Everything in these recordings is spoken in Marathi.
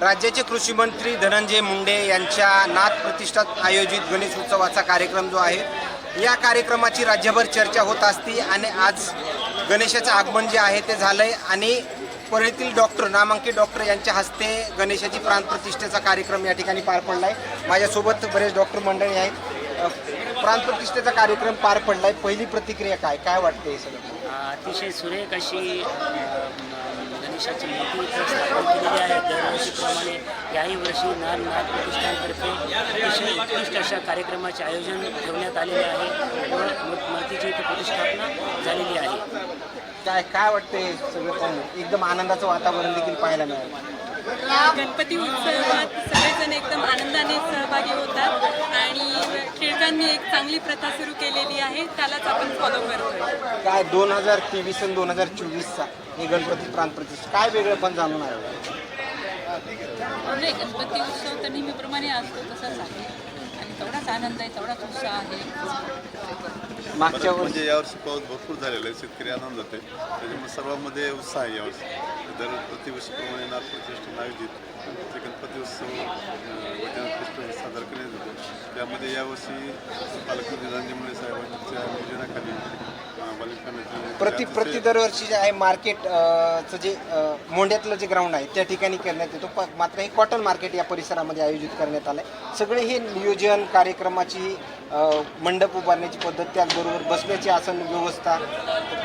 राज्याचे कृषी मंत्री धनंजय मुंडे यांच्या नाथ प्रतिष्ठात आयोजित गणेश उत्सवाचा कार्यक्रम जो आहे या कार्यक्रमाची राज्यभर चर्चा होत असती आणि आज गणेशाचं आगमन जे आहे ते झालंय आणि परळीतील डॉक्टर नामांकित डॉक्टर यांच्या हस्ते गणेशाची प्राणप्रतिष्ठेचा कार्यक्रम या ठिकाणी पार पडला आहे माझ्यासोबत बरेच डॉक्टर मंडळी आहेत. अ, प्राणप्रतिष्ठेचा कार्यक्रम पार पडलाय. पहिली प्रतिक्रिया काय? काय वाटते हे सगळं? अतिशय सुरेख अशी अ, गणेशाची मूर्ती इथं स्थापन केलेली आहे. दरवर्षीप्रमाणे याही वर्षी नान नाथ प्रतिष्ठानतर्फे अतिशय उत्कृष्ट अशा कार्यक्रमाचे आयोजन ठेवण्यात आलेले आहे व मूर- मूर्तीची इथं प्रतिष्ठापना झालेली आहे. काय काय वाटते हे सगळं पाहून? एकदम आनंदाचं वातावरण देखील पाहायला मिळालं. या गणपती उत्सवात सगळेजण एकदम आनंदाने चांगली प्रथा सुरू केलेली आहे त्यालाच आपण फॉलो करतोय. काय दोन हजार तेवीस आणि दोन हजार चोवीसचा हे गणपती प्राणप्रतिष्ठा काय वेगळं पण जाणून आलं? नाही गणपती उत्सव तर नेहमीप्रमाणे असतो तसाच आहे. आणि तेवढाच आनंद आहे तेवढाच उत्साह आहे. मागच्या म्हणजे यावर्षी पाऊस भरपूर झालेला आहे शेतकरी आनंद होते त्याच्यामुळे सर्वांमध्ये उत्साह आहे यावर्षी दर प्रतिवर्षीप्रमाणे नाथ प्रतिष्ठान आयोजित गणपती उत्सव अं, वैजनाथ फेस्टिवल साजरा करण्यात येतो त्यामध्ये यावर्षी पालकमंत्री साहेबांच्या नियोजनाखाली प्रति प्रति दरवर्षी जे आहे मार्केट चं जे अं, मोंढ्यातलं जे ग्राउंड आहे त्या ठिकाणी करण्यात येतो. प- मात्र हे कॉटन मार्केट या परिसरामध्ये आयोजित करण्यात आलं आहे सगळे हे नियोजन कार्यक्रमाची मंडप उभारण्याची पद्धत त्याचबरोबर बसण्याची आसन व्यवस्था.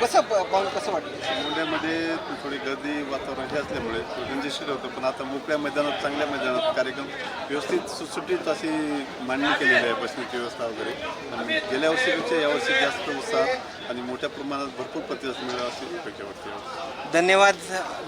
कसं पाहून कसं वाटतं मुंड्यामध्ये थोडी गर्दी वातावरण हे असल्यामुळे गंजेशीर होतं पण आता मोकळ्या मैदानात चांगल्या मैदानात कार्यक्रम व्यवस्थित सुटसुटीत अशी मांडणी केलेली आहे बसण्याची व्यवस्था वगैरे. आणि गेल्या वर्षीपेक्षा यावर्षी जास्त उत्साहात आणि मोठ्या प्रमाणात भरपूर प्रतिसाद मिळाला अशी अपेक्षा वाटते धन्यवाद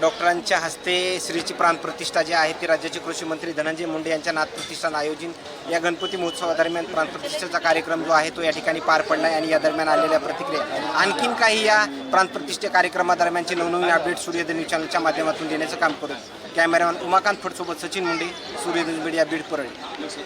डॉक्टरांच्या हस्ते. श्रीची प्राणप्रतिष्ठा जी आहे ती राज्याचे कृषी मंत्री धनंजय मुंडे यांच्या नाथ प्रतिष्ठान आयोजित या गणपती महोत्सवादरम्यान प्राणप्रतिष्ठेचा कार्यक्रम जो आहे तो या ठिकाणी पार पडला आहे आणि या दरम्यान आलेल्या प्रतिक्रिया. आणखीन काही या प्राणप्रतिष्ठे कार्यक्रमादरम्यानचे नवनवीन अपडेट सूर्यधन न्यूज चॅनलच्या माध्यमातून देण्याचं काम करू कॅमेरामॅन उमाकांत फडसोबत सचिन मुंडे सूर्यधन मीडिया बीड परळी.